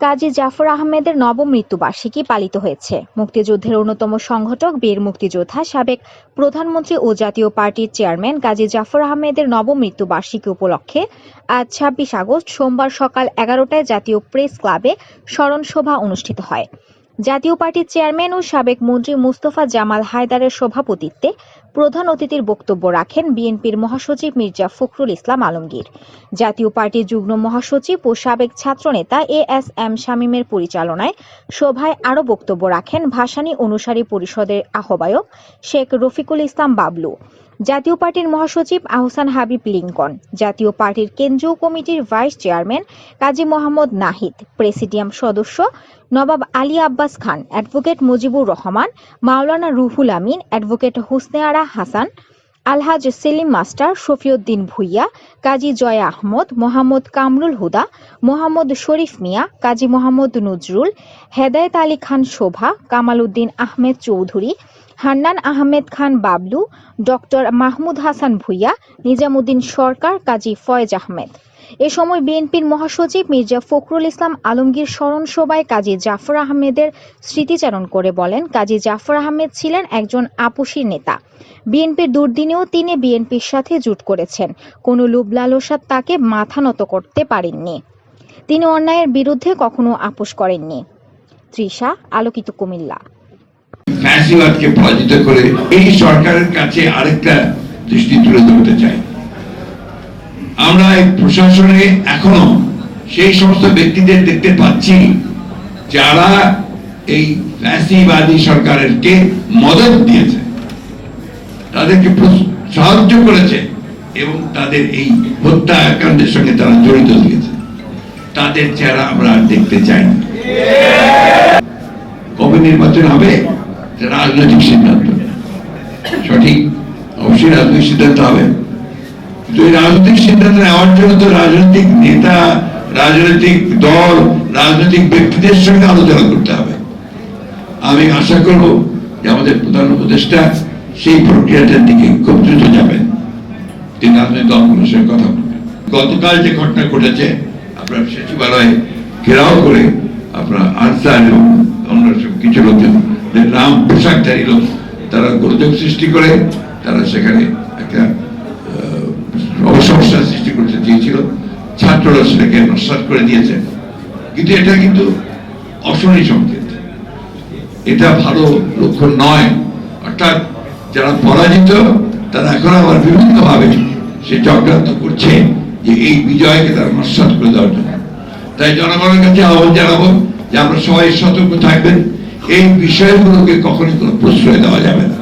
কাজী জাফর আহমেদের নবম মৃত্যুবার্ষিকী পালিত হয়েছে। মুক্তিযুদ্ধের অন্যতম সংগঠক বীর মুক্তিযোদ্ধা সাবেক প্রধানমন্ত্রী ও জাতীয় পার্টির চেয়ারম্যান কাজী জাফর আহমেদের নবম মৃত্যুবার্ষিকী উপলক্ষে আজ ছাব্বিশ আগস্ট সোমবার সকাল এগারোটায় জাতীয় প্রেস ক্লাবে স্মরণ সভা অনুষ্ঠিত হয়। জাতীয় পার্টির চেয়ারম্যান ও সাবেক মন্ত্রী মুস্তফা জামাল হায়দারের সভাপতিত্বে প্রধান অতিথির বক্তব্য রাখেন বিএনপির মহাসচিব মির্জা ফখরুল ইসলাম আলমগীর। জাতীয় পার্টির যুগ্ম মহাসচিব ও সাবেক ছাত্রনেতা এ এস এম শামীমের পরিচালনায় সভায় আরও বক্তব্য রাখেন ভাসানী অনুসারী পরিষদের আহ্বায়ক শেখ রফিকুল ইসলাম বাবলু। জাতীয় পার্টির মহাসচিব আহসান হাবিব লিঙ্কন, জাতীয় পার্টির কেন্দ্রীয় কমিটির vice chairman Kazi Mohammad Nahid, presidium সদস্য Nawab Ali Abbas Khan, advocate Mujibur Rahman, Maulana Ruhul Amin, advocate Husne Ara Hasan Alhaj Selim master Shafiuddin Bhuiyan, Kazi Joya Ahmad, Mohammad Kamrul Huda, Mohammad Sharif Mia, Kazi Mohammad Nazrul, Hedayet Ali Khan Shova Kamal Uddin Ahmed Chowdhury, Hannan Ahmed Khan Bablu, doctor Mahmud Hasan Bhuiyan, Nizamuddin Sarkar, Kazi Foyez Ahmed. এ সময় বিএনপির মহাসচিব মির্জা ফখরুল ইসলাম আলমগীর স্মরণ সভায় কাজী জাফর আহমেদের স্মৃতিচারণ করে বলেন, কাজী জাফর আহমেদ ছিলেন একজন আপোষী নেতা। বিএনপির দুর্দিনেও তিনি বিএনপির সাথে জুট করেছেন। কোনো লোভ লালসার তাকে মাথা নত করতে পারেননি। তিনি অন্যায়ের বিরুদ্ধে কখনো আপোষ করেননি। তৃষা, আলোকিত কুমিল্লা। ফ্যাসিবাদকে পরাজিত করে এই সরকারের কাছে আরেকটা দৃষ্টি তুলে ধরতে চাই। আমরা এই প্রশাসনে এখনও সেই সমস্ত ব্যক্তিদের দেখতে পাচ্ছি যারা এই ফ্যাসিবাদী সরকারেরকে মদত দিয়েছে, তাদেরকে সাহায্য করেছে এবং তাদের এই হত্যাকাণ্ডের সঙ্গে তারা জড়িত দিয়েছে তাদের চেহারা আমরা আর দেখতে চাই কবে নির্বাচন হবে রাজনৈতিক সিদ্ধান্ত। সঠিক, অবশ্যই রাজনৈতিক সিদ্ধান্ত হবে। রাজনৈতিক সিদ্ধান্ত নেওয়ার জন্য তো রাজনৈতিক নেতা, রাজনৈতিক দল, রাজনৈতিক ব্যক্তিদের সঙ্গে আলোচনা করতে হবে। আমি আশা করব যে আমাদের প্রধান উপদেষ্টা সেই প্রক্রিয়াটার দিকে খুব দ্রুত যাবেন। তিনি রাজনৈতিক দলগুলোর সঙ্গে কথা বলবেন। গতকাল যে ঘটনা ঘটেছে, আপনার সচিবালয় ঘেরাও করে আপনার আনসার এবং অন্য কিছু লোকজন নাম পোশাকধারী লোক, তারা গোলযোগ সৃষ্টি করে, তারা সেখানে ছাত্ররা সেটাকে নস্বাত করে দিয়েছে। কিন্তু এটা কিন্তু অশনি সংকেত। এটা ভালো লক্ষণ নয়। অর্থাৎ যারা পরাজিত, তারা এখন আবার বিভিন্ন ভাবে সে চক্রান্ত করছে যে এই বিজয়কে তারা নস্বাত করে দেওয়ার জন্য। তাই জনগণের কাছে আহ্বান জানাব যে আমরা সবাই সতর্ক থাকবেন। এই বিষয়গুলোকে কখনই কোনো প্রশ্রয় দেওয়া যাবে না।